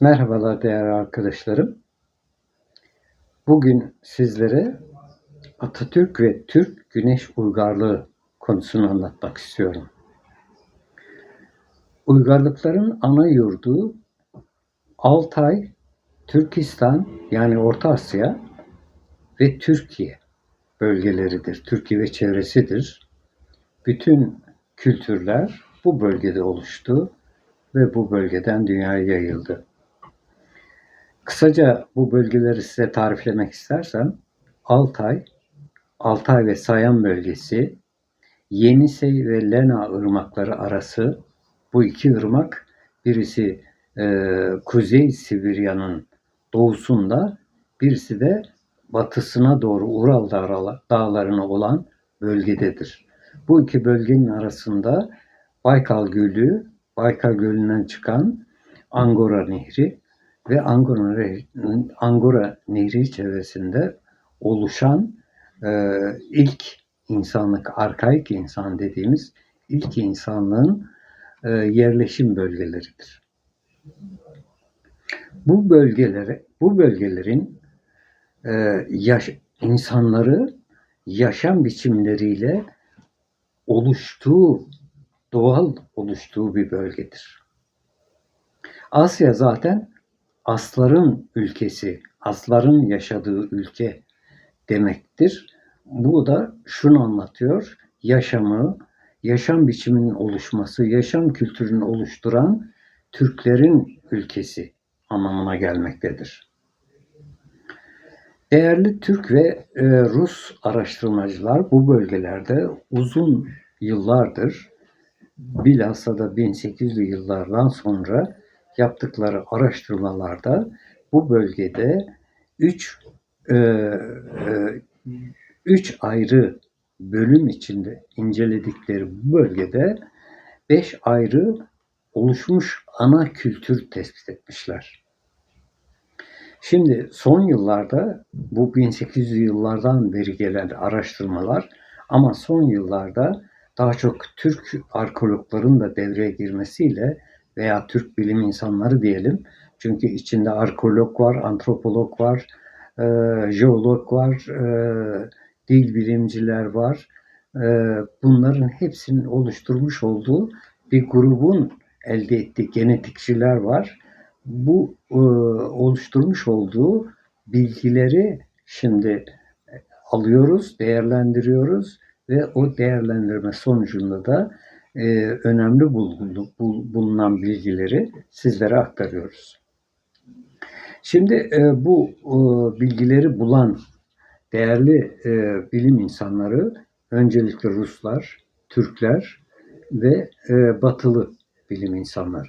Merhabalar değerli arkadaşlarım. Bugün sizlere Atatürk ve Türk Güneş Uygarlığı konusunu anlatmak istiyorum. Uygarlıkların ana yurdu Altay, Türkistan yani Orta Asya ve Türkiye bölgeleridir. Türkiye ve çevresidir. Bütün kültürler bu bölgede oluştu ve bu bölgeden dünyaya yayıldı. Kısaca bu bölgeleri size tariflemek istersem Altay, Altay ve Sayan bölgesi, Yenisey ve Lena ırmakları arası bu iki ırmak birisi e, Kuzey Sibirya'nın doğusunda birisi de batısına doğru Ural dağlarına olan bölgededir. Bu iki bölgenin arasında Baykal Gölü, Baykal Gölü'nden çıkan Angora Nehri ve Angora, Angora Nehri çevresinde oluşan e, ilk insanlık, arkaik insan dediğimiz ilk insanlığın e, yerleşim bölgeleridir. Bu bölgelere, bu bölgelerin e, yaş, insanları yaşam biçimleriyle oluştuğu, doğal oluştuğu bir bölgedir. Asya zaten asların ülkesi, asların yaşadığı ülke demektir. Bu da şunu anlatıyor. Yaşamı, yaşam biçiminin oluşması, yaşam kültürünü oluşturan Türklerin ülkesi anlamına gelmektedir. Değerli Türk ve e, Rus araştırmacılar bu bölgelerde uzun yıllardır bilhassa da 1800'lü yıllardan sonra yaptıkları araştırmalarda bu bölgede üç e, e, üç ayrı bölüm içinde inceledikleri bu bölgede beş ayrı oluşmuş ana kültür tespit etmişler. Şimdi son yıllarda bu 1800 yıllardan beri gelen araştırmalar ama son yıllarda daha çok Türk arkeologların da devreye girmesiyle veya Türk bilim insanları diyelim. Çünkü içinde arkeolog var, antropolog var, e, jeolog var, e, dil bilimciler var. E, bunların hepsinin oluşturmuş olduğu bir grubun elde ettiği genetikçiler var. Bu e, oluşturmuş olduğu bilgileri şimdi alıyoruz, değerlendiriyoruz ve o değerlendirme sonucunda da e, önemli bulunan bilgileri sizlere aktarıyoruz. Şimdi e, bu e, bilgileri bulan değerli e, bilim insanları öncelikle Ruslar, Türkler ve e, Batılı bilim insanları.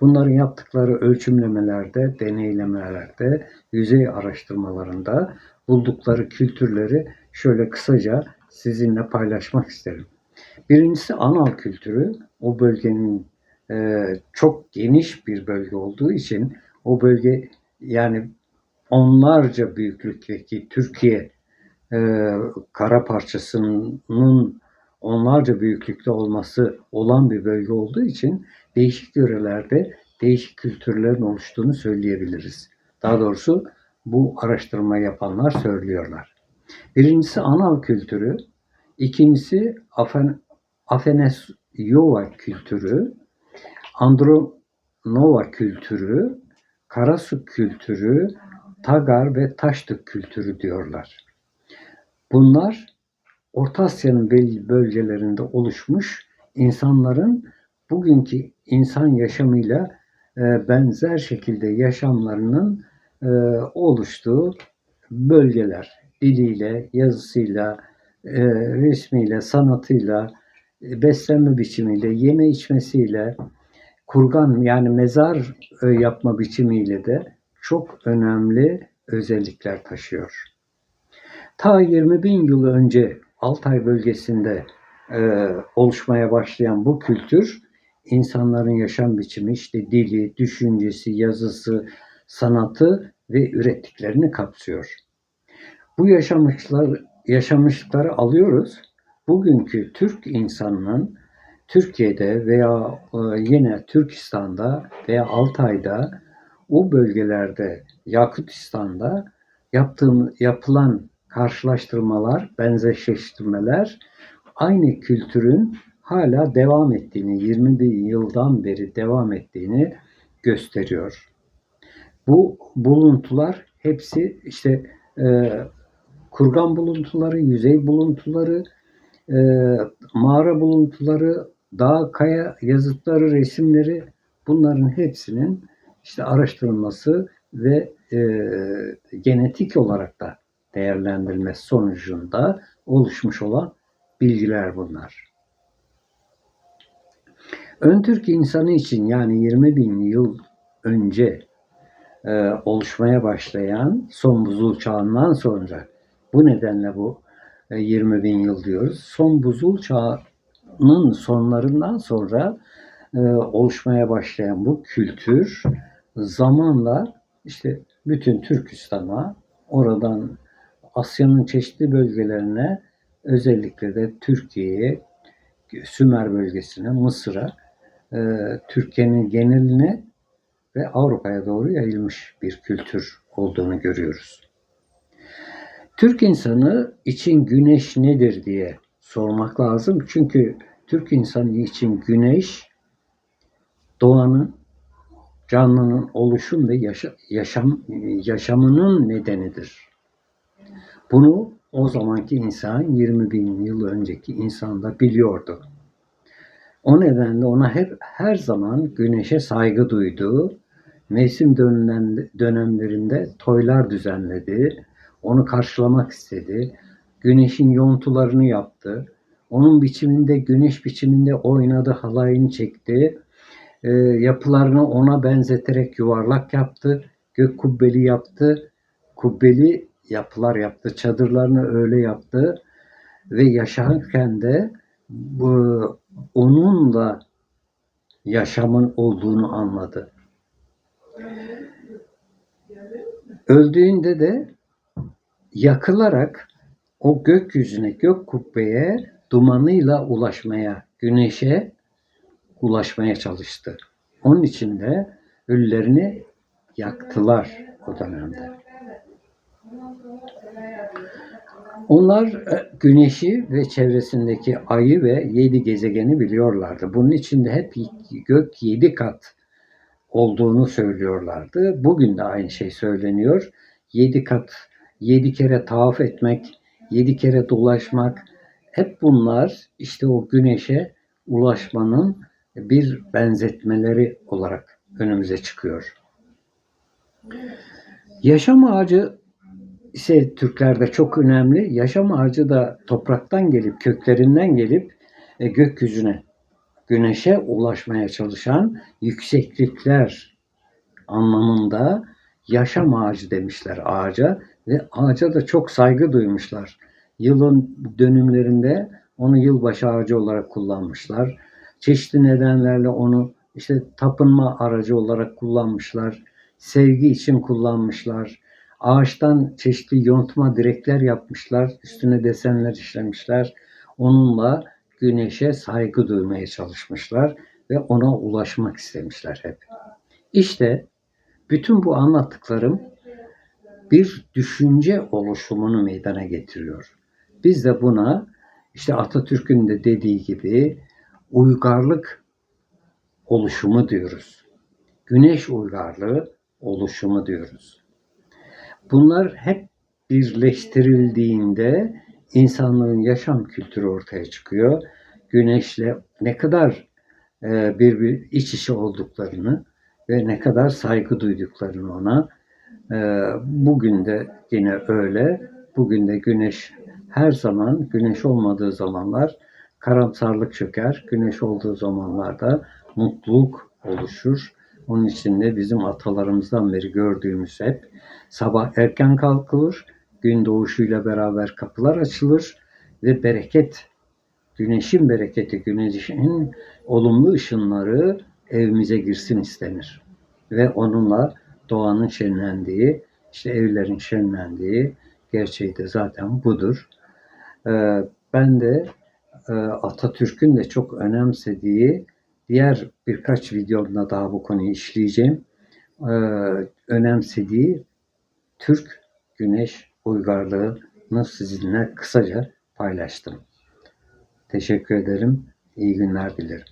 Bunların yaptıkları ölçümlemelerde, deneylemelerde, yüzey araştırmalarında buldukları kültürleri şöyle kısaca sizinle paylaşmak isterim. Birincisi Anal kültürü. O bölgenin e, çok geniş bir bölge olduğu için o bölge yani onlarca büyüklükteki Türkiye e, kara parçasının onlarca büyüklükte olması olan bir bölge olduğu için değişik yörelerde değişik kültürlerin oluştuğunu söyleyebiliriz. Daha doğrusu bu araştırma yapanlar söylüyorlar. Birincisi Anal kültürü, ikincisi Afen, Afenesyova kültürü, Andronova kültürü, Karasu kültürü, Tagar ve Taştık kültürü diyorlar. Bunlar Orta Asya'nın belli bölgelerinde oluşmuş insanların bugünkü insan yaşamıyla e, benzer şekilde yaşamlarının e, oluştuğu bölgeler. Diliyle, yazısıyla, e, resmiyle, sanatıyla, beslenme biçimiyle, yeme içmesiyle, kurgan yani mezar e, yapma biçimiyle de çok önemli özellikler taşıyor. Ta 20 bin yıl önce Altay bölgesinde e, oluşmaya başlayan bu kültür insanların yaşam biçimi işte dili, düşüncesi, yazısı, sanatı ve ürettiklerini kapsıyor. Bu yaşamışlar, yaşamışlıkları alıyoruz bugünkü Türk insanının Türkiye'de veya e, yine Türkistan'da veya Altay'da o bölgelerde Yakutistan'da yaptığım yapılan karşılaştırmalar, benzeşleştirmeler aynı kültürün hala devam ettiğini, 20 bin yıldan beri devam ettiğini gösteriyor. Bu buluntular hepsi işte e, kurgan buluntuları, yüzey buluntuları, e, mağara buluntuları, dağ, kaya yazıtları, resimleri bunların hepsinin işte araştırılması ve e, genetik olarak da değerlendirilmesi sonucunda oluşmuş olan bilgiler bunlar. Ön Türk insanı için yani 20 bin yıl önce e, oluşmaya başlayan son buzul çağından sonra bu nedenle bu 20 bin yıl diyoruz. Son buzul çağının sonlarından sonra e, oluşmaya başlayan bu kültür zamanla işte bütün Türkistan'a oradan Asya'nın çeşitli bölgelerine özellikle de Türkiye'ye Sümer bölgesine, Mısır'a, e, Türkiye'nin geneline ve Avrupa'ya doğru yayılmış bir kültür olduğunu görüyoruz. Türk insanı için güneş nedir diye sormak lazım. Çünkü Türk insanı için güneş doğanın, canlının oluşum ve yaşa, yaşam yaşamının nedenidir. Bunu o zamanki insan 20 bin yıl önceki insan da biliyordu. O nedenle ona hep her zaman güneşe saygı duydu. Mevsim dönemlerinde toylar düzenledi. Onu karşılamak istedi. Güneşin yontularını yaptı. Onun biçiminde, güneş biçiminde oynadı, halayını çekti. E, yapılarını ona benzeterek yuvarlak yaptı. Gök kubbeli yaptı. Kubbeli yapılar yaptı. Çadırlarını öyle yaptı. Ve yaşarken de bu, onunla yaşamın olduğunu anladı. Öldüğünde de yakılarak o gökyüzüne, gök kubbeye dumanıyla ulaşmaya, güneşe ulaşmaya çalıştı. Onun için de ölülerini yaktılar o dönemde. Onlar e, güneşi ve çevresindeki ayı ve yedi gezegeni biliyorlardı. Bunun içinde hep gök yedi kat olduğunu söylüyorlardı. Bugün de aynı şey söyleniyor. Yedi kat, yedi kere tavaf etmek, yedi kere dolaşmak, hep bunlar işte o güneşe ulaşmanın bir benzetmeleri olarak önümüze çıkıyor. Yaşam ağacı ise Türklerde çok önemli. Yaşam ağacı da topraktan gelip, köklerinden gelip e, gökyüzüne, güneşe ulaşmaya çalışan yükseklikler anlamında yaşam ağacı demişler ağaca ve ağaca da çok saygı duymuşlar. Yılın dönümlerinde onu yılbaşı ağacı olarak kullanmışlar. Çeşitli nedenlerle onu işte tapınma aracı olarak kullanmışlar. Sevgi için kullanmışlar. Ağaçtan çeşitli yontma direkler yapmışlar. Üstüne desenler işlemişler. Onunla güneşe saygı duymaya çalışmışlar ve ona ulaşmak istemişler hep. İşte bütün bu anlattıklarım bir düşünce oluşumunu meydana getiriyor. Biz de buna işte Atatürk'ün de dediği gibi uygarlık oluşumu diyoruz. Güneş uygarlığı oluşumu diyoruz. Bunlar hep birleştirildiğinde insanlığın yaşam kültürü ortaya çıkıyor. Güneşle ne kadar e, bir, bir iç içe olduklarını ve ne kadar saygı duyduklarını ona bugün de yine öyle. Bugün de güneş her zaman güneş olmadığı zamanlar karamsarlık çöker. Güneş olduğu zamanlarda mutluluk oluşur. Onun için de bizim atalarımızdan beri gördüğümüz hep sabah erken kalkılır, gün doğuşuyla beraber kapılar açılır ve bereket, güneşin bereketi, güneşin olumlu ışınları evimize girsin istenir. Ve onunla doğanın şenlendiği, işte evlerin şenlendiği gerçeği de zaten budur. Ee, ben de e, Atatürk'ün de çok önemsediği diğer birkaç videomda daha bu konuyu işleyeceğim. e, önemsediği Türk güneş uygarlığını sizinle kısaca paylaştım. Teşekkür ederim. İyi günler dilerim.